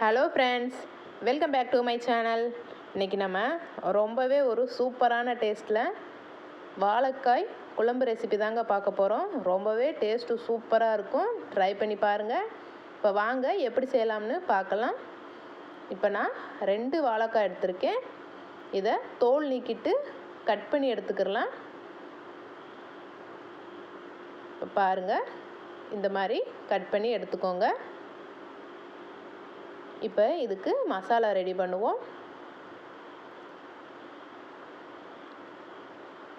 Hello friends welcome back to my channel இன்றைக்கி நம்ம ரொம்பவே ஒரு சூப்பரான டேஸ்ட்டில் வாழைக்காய் குழம்பு ரெசிபி தாங்க பார்க்க போகிறோம் ரொம்பவே டேஸ்ட்டு சூப்பராக இருக்கும். ட்ரை பண்ணி பாருங்கள் இப்போ வாங்க எப்படி செய்யலாம்னு பார்க்கலாம். இப்போ நான் ரெண்டு வாழைக்காய் எடுத்திருக்கேன். இதை தோல் நீக்கிட்டு கட் பண்ணி எடுத்துக்கிறலாம் இப்போ பாருங்கள் இந்த மாதிரி கட் பண்ணி எடுத்துக்கோங்க. இப்போ இதுக்கு மசாலா ரெடி பண்ணுவோம்.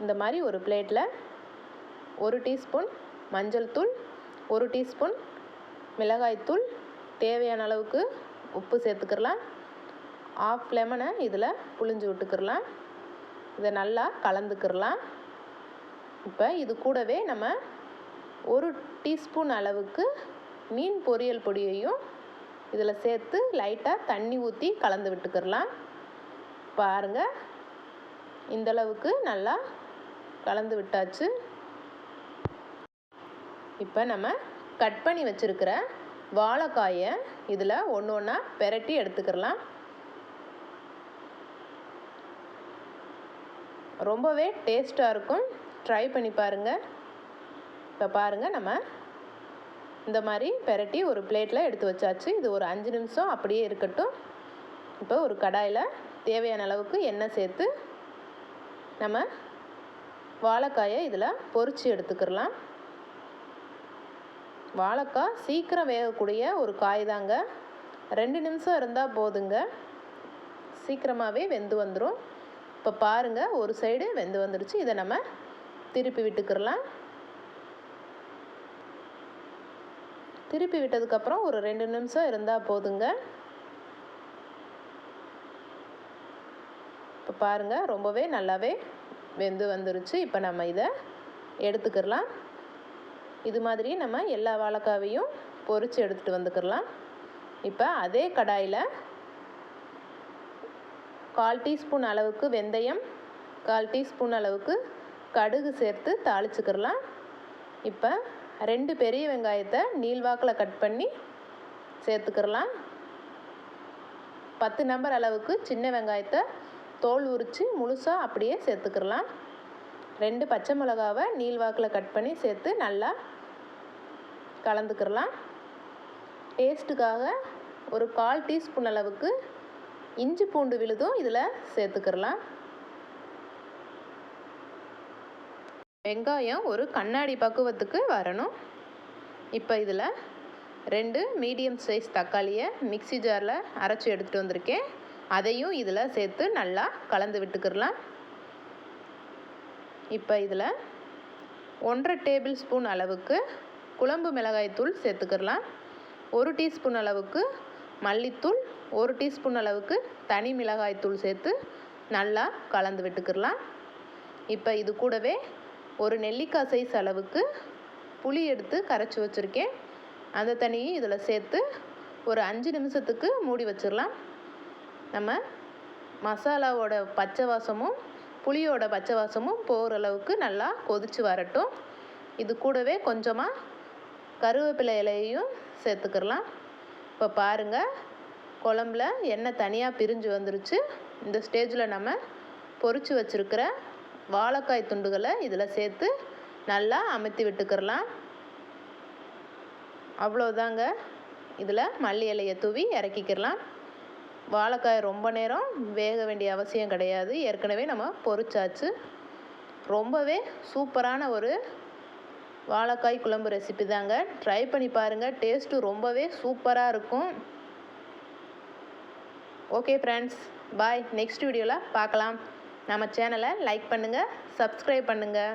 இந்த மாதிரி ஒரு பிளேட்டில் ஒரு டீஸ்பூன் மஞ்சள் தூள் ஒரு டீஸ்பூன் மிளகாய்த்தூள் தேவையான அளவுக்கு உப்பு சேர்த்துக்கிறலாம் ஆஃப் லெமனை இதில் புழிஞ்சு விட்டுக்கிறலாம் இதை நல்லா கலந்துக்கிடலாம். இப்போ இது கூடவே நம்ம ஒரு டீஸ்பூன் அளவுக்கு மீன் பொரியல் பொடியையும் இதில் சேர்த்து லைட்டாக தண்ணி ஊற்றி கலந்து விட்டுக்கிடலாம். பாருங்கள் இந்தளவுக்கு நல்லா கலந்து விட்டாச்சு. இப்போ நம்ம கட் பண்ணி வச்சுருக்கிற வாழைக்காயை இதில் ஒன்று ஒன்றா பெரட்டி எடுத்துக்கிறலாம் ரொம்பவே டேஸ்ட்டாக இருக்கும். ட்ரை பண்ணி பாருங்கள் இப்போ பாருங்கள் நம்ம இந்த மாதிரி பெரட்டி ஒரு பிளேட்டில் எடுத்து வச்சாச்சு. இது ஒரு அஞ்சு நிமிஷம் அப்படியே இருக்கட்டும். இப்போ ஒரு கடாயில் தேவையான அளவுக்கு எண்ணெய் சேர்த்து நம்ம வாழைக்காயை இதில் பொறிச்சு எடுத்துக்கிறலாம் வாழைக்காய் சீக்கிரம் வேகக்கூடிய ஒரு காய் தாங்க ரெண்டு நிமிஷம் இருந்தால் போதுங்க. சீக்கிரமாகவே வெந்து வந்துடும் இப்போ பாருங்கள் ஒரு சைடு வெந்து வந்துடுச்சு இதை நம்ம திருப்பி விட்டுக்கிடலாம். திருப்பி விட்டதுக்கப்புறம் ஒரு ரெண்டு நிமிஷம் இருந்தால் போதுங்க. இப்போ பாருங்கள் ரொம்பவே நல்லாவே வெந்து வந்துருச்சு. இப்போ நம்ம இதை எடுத்துக்கிறலாம் இது மாதிரி நம்ம எல்லா வாழைக்காவையும் பொறிச்சு எடுத்துகிட்டு வந்துக்கிடலாம். இப்போ அதே கடாயில் கால் டீஸ்பூன் அளவுக்கு வெந்தயம் கால் டீஸ்பூன் அளவுக்கு கடுகு சேர்த்து தாளிச்சுக்கிறலாம் இப்போ ரெண்டு பெரிய வெங்காயத்தை நீள்வாக்கில் கட் பண்ணி சேர்த்துக்கிறலாம். பத்து நம்பர் அளவுக்கு சின்ன வெங்காயத்தை தோல் உரித்து முழுசாக அப்படியே சேர்த்துக்கிறலாம். ரெண்டு பச்சை மிளகாவை நீள்வாக்கில் கட் பண்ணி சேர்த்து நல்லா கலந்துக்கிடலாம் டேஸ்ட்டுக்காக ஒரு கால் டீஸ்பூன் அளவுக்கு இஞ்சி பூண்டு விழுதும் இதில் சேர்த்துக்கிறலாம். வெங்காயம் ஒரு கண்ணாடி பக்குவத்துக்கு வரணும். இப்போ இதில் ரெண்டு மீடியம் சைஸ் தக்காளியை மிக்சி ஜாரில் அரைச்சி எடுத்துகிட்டு வந்திருக்கேன். அதையும் இதில் சேர்த்து நல்லா கலந்து விட்டுக்கிடலாம். இப்போ இதில் ஒன்றரை டேபிள் ஸ்பூன் அளவுக்கு குழம்பு மிளகாய்த்தூள் சேர்த்துக்கிறலாம் ஒரு டீஸ்பூன் அளவுக்கு மல்லித்தூள் ஒரு டீஸ்பூன் அளவுக்கு தனி மிளகாய்த்தூள் சேர்த்து நல்லா கலந்து விட்டுக்கிடலாம். இப்போ இது கூடவே ஒரு நெல்லிக்காய் சைஸ் அளவுக்கு புளி எடுத்து கரைச்சி வச்சுருக்கேன். அந்த தண்ணியும் இதில் சேர்த்து ஒரு அஞ்சு நிமிஷத்துக்கு மூடி வச்சிடலாம். நம்ம மசாலாவோட பச்சை வாசமும் புளியோட பச்சை வாசமும் போகிற அளவுக்கு நல்லா கொதித்து வரட்டும். இது கூடவே கொஞ்சமாக கருவேப்பிலை இலையையும் சேர்த்துக்கிறலாம் இப்போ பாருங்கள் குழம்புல எண்ணெய் தனியாக பிரிஞ்சு வந்துருச்சு. இந்த ஸ்டேஜில் நம்ம பொறிச்சு வச்சுருக்கிற வாழைக்காய் துண்டுகளை இதில் சேர்த்து நல்லா அமுத்தி விட்டுக்கிடலாம் அவ்வளோதாங்க இதில் மல்லி இலையை தூவி இறக்கிக்கிறலாம். வாழைக்காய் ரொம்ப நேரம் வேக வேண்டிய அவசியம் கிடையாது. ஏற்கனவே நம்ம பொறிச்சாச்சு ரொம்பவே சூப்பரான ஒரு வாழைக்காய் குழம்பு ரெசிபி தாங்க. ட்ரை பண்ணி பாருங்கள் டேஸ்ட்டு ரொம்பவே சூப்பராக இருக்கும். ஓகே ஃப்ரெண்ட்ஸ் பாய் நெக்ஸ்ட் வீடியோவில் பார்க்கலாம் நம்ம சேனலை லைக் பண்ணுங்கள் சப்ஸ்கிரைப் பண்ணுங்கள்